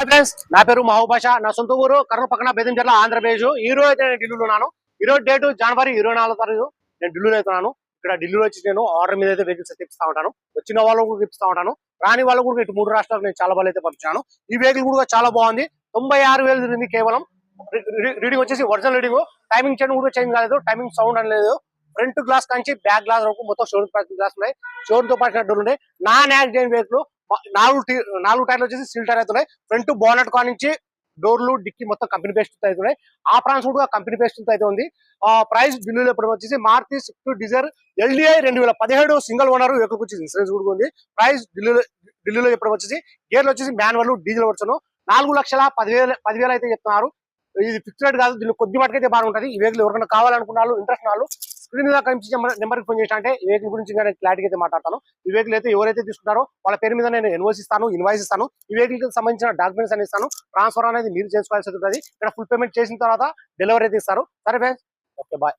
Hi friends నా పేరు మహోభాష నా సొంత ఊరు కర్నూలు పక్కన బెదంచెర్ల ఆంధ్రప్రదేశ్. ఈ రోజు అయితే నేను ఢిల్లీలో ఉన్నాను. ఈ రోజు డేట్ జనవరి ఇరవై నాలుగో తారీఖు నేను ఢిల్లీలో అవుతున్నాను ఇక్కడ ఢిల్లీలో వచ్చి నేను ఆర్డర్ మీద అయితే వెహికల్స్ తెప్పిస్తా ఉంటాను. వచ్చిన వాళ్ళకు కూడా తెప్పిస్తా ఉంటాను. రాని వాళ్ళకు కూడా ఇటు మూడు రాష్ట్రాలకు నేను చాలా బాగా అయితే పంపించాను. ఈ వెహికల్ కూడా చాలా బాగుంది. తొంభై ఆరు వేలు తిరిగింది కేవలం. రీడింగ్ వచ్చేసి ఒరిజినల్ రీడింగ్ టైమింగ్ చేయడం కూడా చేంజ్ కాలేదు. టైమింగ్ సౌండ్ అని లేదు. ఫ్రంట్ గ్లాస్ కంచి బ్యాక్ గ్లాస్ వరకు మొత్తం షోరూమ్ గ్లాస్ ఉన్నాయి. షోరూమ్తో పాటు డోర్ ఉన్నాయి నాన్ యాక్సిడెంట్ వెహికల్ నాలుగు నాలుగు టైర్లు వచ్చేసి సిల్ టైర్ అవుతున్నాయి. ఫ్రంట్ బోనట్ కా నుంచి డోర్లు డిక్కి మొత్తం కంపెనీ బేస్డ్ అవుతున్నాయి. ఆ ప్రాన్స్ కూడా కంపెనీ పేస్ట్ అయితే ఉంది. ఆ ప్రైస్ ఢిల్లీలో ఇప్పుడు వచ్చేసి మారుతి స్విఫ్ట్ డిజైర్ ఎల్డిఐ రెండు వేల పదిహేడు సింగిల్ ఓనర్ ఎక్కువ వచ్చేసి ఇన్సూరెన్స్ కూడా ఉంది. ప్రైస్ ఢిల్లీలో ఢిల్లీలో ఇప్పుడు వచ్చేసి గేర్లు వచ్చేసి మాన్యువల్ డీజిల్ వర్చను నాలుగు లక్షల పదివేలు పదివేలు అయితే చెప్తున్నారు. ఇది ఫిక్స్డ్ రేట్ కాదు దీన్ని కొద్ది మటుకైతే బాగుంటుంది. ఈ వెహికల్ ఎవరికైనా కావాలనుకున్నారు ఇంట్రెస్ట్ వాళ్ళు స్క్రీన్ మీద కనిపించే నెంబర్కి ఫోన్ చేసిన అంటే ఈ వెహికల్ గురించి నేను క్లారిటీ అయితే మాట్లాడతాను. ఈ వెహికల్ అయితే ఎవరైతే తీసుకుంటారో వాళ్ళ పేరు మీద నేను ఇన్వాయిస్ ఇస్తాను ఇన్వాయిస్ ఇస్తాను. ఈ వెహికల్ సంబంధించిన డాక్యుమెంట్స్ అని ఇస్తాను. ట్రాన్స్ఫర్ అనేది మీరు చేసుకోవాల్సి ఉంటుంది. ఇక్కడ ఫుల్ పేమెంట్ చేసిన తర్వాత డెలివరీ అయితే ఇస్తారు. సరే ఫ్రెండ్స్ ఓకే బాయ్